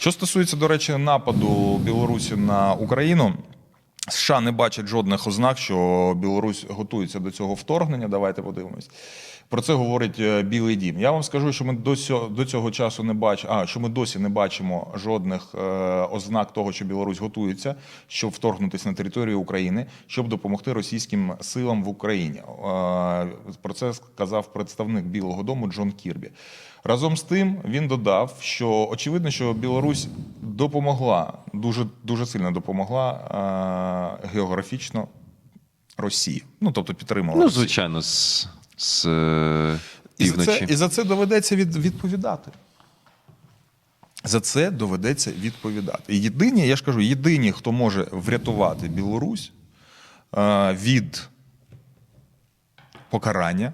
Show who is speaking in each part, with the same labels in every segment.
Speaker 1: Що стосується, до речі, нападу Білорусі на Україну. США не бачать жодних ознак, що Білорусь готується до цього вторгнення. Давайте подивимось. Про це говорить е, Білий Дім. Я вам скажу, що ми до цього, до цього часу не бачимо, а що ми досі не бачимо жодних е, ознак того, що Білорусь готується, щоб вторгнутися на територію України, щоб допомогти російським силам в Україні. Е, про це сказав представник Білого Дому Джон Кірбі. Разом з тим він додав, що очевидно, що Білорусь допомогла дуже дуже сильно допомогла е, географічно Росії. Ну тобто підтримала
Speaker 2: Ну, звичайно, з, з е,
Speaker 1: І за, це, і за це доведеться від, відповідати. За це доведеться відповідати. І єдині, я ж кажу, єдині, хто може врятувати Білорусь е, від покарання,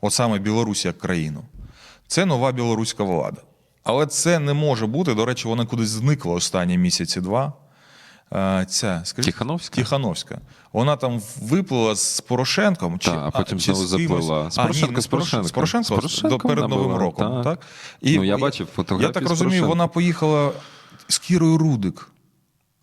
Speaker 1: от саме Білорусь як країну, це нова білоруська влада. Але це не може бути. До речі, вона кудись зникла останні місяці два. Ця, скажіть,
Speaker 2: Тихановська?
Speaker 1: Тихановська. Вона там виплила з Порошенком, чи,
Speaker 2: Та, а потім
Speaker 1: чи
Speaker 2: знову
Speaker 1: з кимось.
Speaker 2: заплила. З
Speaker 1: А, ні,
Speaker 2: Порошенко, з Порошенком.
Speaker 1: З Порошенко,
Speaker 2: З Порошенком
Speaker 1: до перед Новим роком.
Speaker 2: так.
Speaker 1: Так?
Speaker 2: Ну, я бачив фотографії
Speaker 1: Я так розумію, вона поїхала з Кірою Рудик.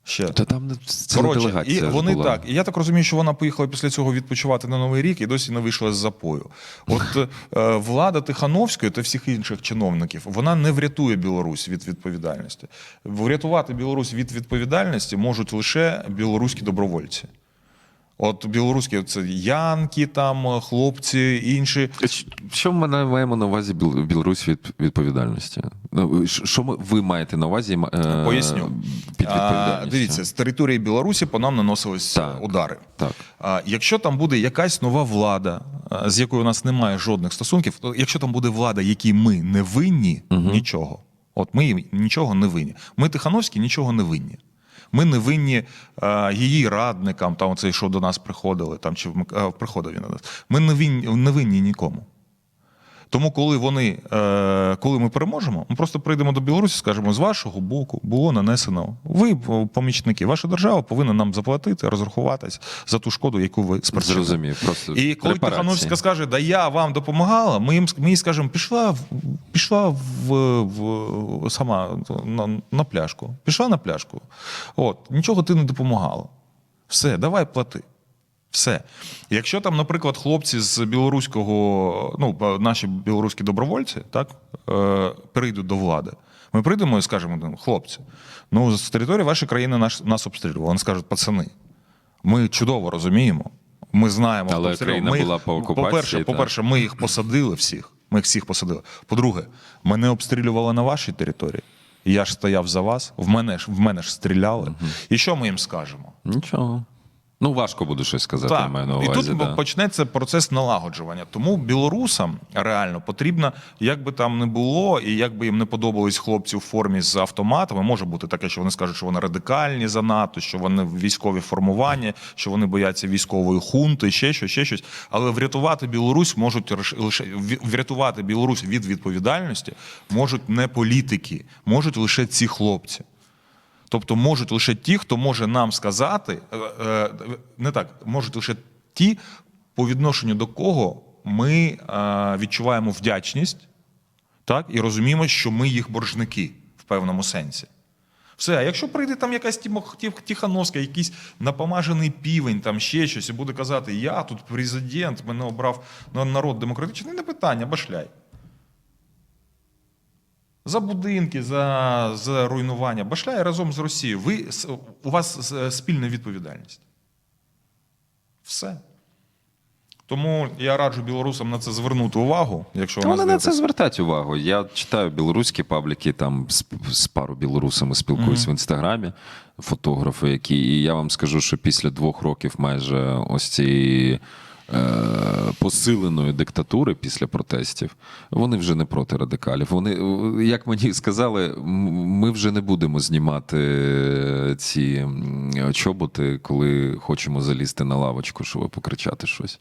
Speaker 1: Ще.
Speaker 2: Та там не- ціла
Speaker 1: Коротше, і вони
Speaker 2: була.
Speaker 1: так. І я так розумію, що вона поїхала після цього відпочивати на Новий рік і досі не вийшла з запою. От е, влада Тихановської та всіх інших чиновників вона не врятує Білорусь від відповідальності. Врятувати Білорусь від відповідальності можуть лише білоруські добровольці. От білоруські це янки, там хлопці, інші.
Speaker 2: Що ми маємо на увазі Білорусь від відповідальності? Ну, що ми, ви маєте на увазі е,
Speaker 1: Поясню.
Speaker 2: під
Speaker 1: А. Дивіться, з території Білорусі по нам наносились
Speaker 2: Так.
Speaker 1: удари.
Speaker 2: Так.
Speaker 1: А, Якщо там буде якась нова влада, з якою у нас немає жодних стосунків, то якщо там буде влада, якій ми не винні, нічого. От ми їм нічого не винні. Ми Тихановські нічого не винні. Ми не винні а, її радникам, там оцей, що до нас приходили, там чи вмик- а, приходив він до нас. Ми не винні, не винні нікому. Тому, коли вони, е, коли ми переможемо, ми просто прийдемо до Білорусі, скажемо, з вашого боку було нанесено. Ви, помічники, ваша держава повинна нам заплатити, розрахуватись за ту шкоду, яку ви спричинили.
Speaker 2: Зрозумів. Просто
Speaker 1: І коли. Тихановська скаже, да я вам допомагала, ми їм ми їй скажемо, пішла пішла в, в сама на, на пляшку. Пішла на пляшку. От, нічого ти не допомагала. Все, давай плати. Все. Якщо там, наприклад, хлопці з білоруського, ну, наші білоруські добровольці, так, е, прийдуть до влади, ми прийдемо і скажемо, хлопці, ну, з території вашої країни нас, нас обстрілювали. Вони скажуть, пацани, ми чудово розуміємо. Ми знаємо,
Speaker 2: Але
Speaker 1: обстрілював.
Speaker 2: країна
Speaker 1: Ми їх-
Speaker 2: була по окупації,
Speaker 1: По-перше,
Speaker 2: та.
Speaker 1: по-перше, ми їх посадили всіх. Ми їх всіх посадили. По-друге, мене обстрілювали на вашій території. Я ж стояв за вас, в мене ж в мене ж стріляли. І що ми їм скажемо?
Speaker 2: Нічого. Ну, важко буде щось сказати, я маю на
Speaker 1: і тут
Speaker 2: да.
Speaker 1: почнеться процес налагоджування. Тому білорусам реально потрібно, як би там не було, і як би їм не подобались хлопці в формі з автоматами. Може бути таке, що вони скажуть, що вони радикальні занадто, що вони військові формування, що вони бояться військової хунти, ще щось, ще щось. Але врятувати Білорусь можуть лише врятувати Білорусь від відповідальності можуть не політики, можуть лише ці хлопці. Тобто можуть лише ті, хто може нам сказати, е, е, не так, можуть лише ті, по відношенню до кого ми е, відчуваємо вдячність, так, і розуміємо, що ми їх боржники в певному сенсі. Все, а якщо прийде там якась Тімо- Ті- Тихановська, якийсь напомажений півень, там ще щось, і буде казати, я тут президент, мене обрав народ демократичний, не питання, башляй. За будинки, за, за руйнування. Башляє разом з Росією. Ви, у вас спільна відповідальність. Все. Тому я раджу білорусам на це звернути увагу, якщо
Speaker 2: Вони на це звертають увагу. Я читаю білоруські пабліки, там з, з пару білорусами спілкуюсь в інстаграмі, фотографи, які. І я вам скажу, що після двох років майже ось цієї посиленої диктатури після протестів, вони вже не проти радикалів. Вони, е, як мені сказали, ми вже не будемо знімати е, ці чоботи, коли хочемо залізти на лавочку, щоб покричати щось.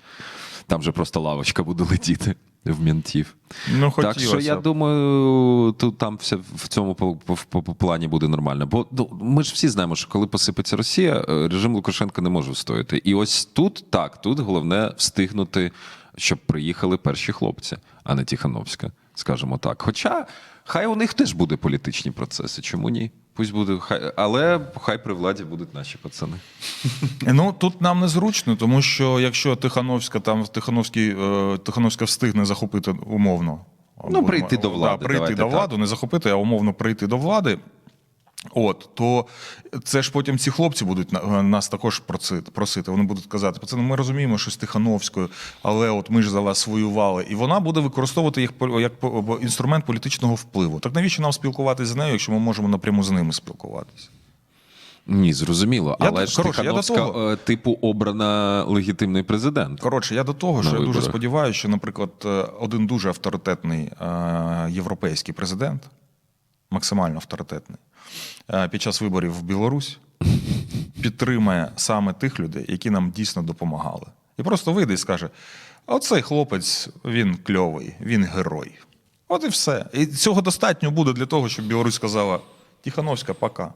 Speaker 2: Там же просто лавочка буде летіти в ментів.
Speaker 1: Ну,
Speaker 2: Так що я думаю, тут там все в цьому по, по, по, плані буде нормально. Бо ну, ми ж всі знаємо, що коли посипеться Росія, е, режим Лукашенка не може встояти. І ось тут так, тут головне встигнути, щоб приїхали перші хлопці, а не Тихановська, скажімо так. Хоча Хай у них теж буде політичні процеси. Чому ні? Пусть буде, хай, але хай при владі будуть наші пацани.
Speaker 1: Ну тут нам незручно, тому що якщо Тихановська там Тихановський, е, Тихановська встигне захопити умовно.
Speaker 2: Ну, прийти до влади,
Speaker 1: Да, прийти
Speaker 2: давайте
Speaker 1: до
Speaker 2: так.
Speaker 1: не захопити, а умовно прийти до влади. От, то це ж потім ці хлопці будуть нас також просити. Вони будуть казати, пацани, ми розуміємо, що з Тихановською, але от ми ж за вас воювали. І вона буде використовувати їх як інструмент політичного впливу. Так навіщо нам спілкуватися з нею, якщо ми можемо напряму з ними спілкуватися?
Speaker 2: Ні, зрозуміло.
Speaker 1: Я
Speaker 2: але
Speaker 1: до-
Speaker 2: ж
Speaker 1: коротше, я до того.
Speaker 2: е, типу, обрана легітимний президент.
Speaker 1: Коротше, я до того, що я дуже сподіваюся, що, наприклад, е, один дуже авторитетний е, європейський президент, максимально авторитетний, е, під час виборів в Білорусь підтримає саме тих людей, які нам дійсно допомагали. І просто вийде і скаже: оцей хлопець, він кльовий, він герой. От і все. І цього достатньо буде для того, щоб Білорусь сказала: Тихановська, пока.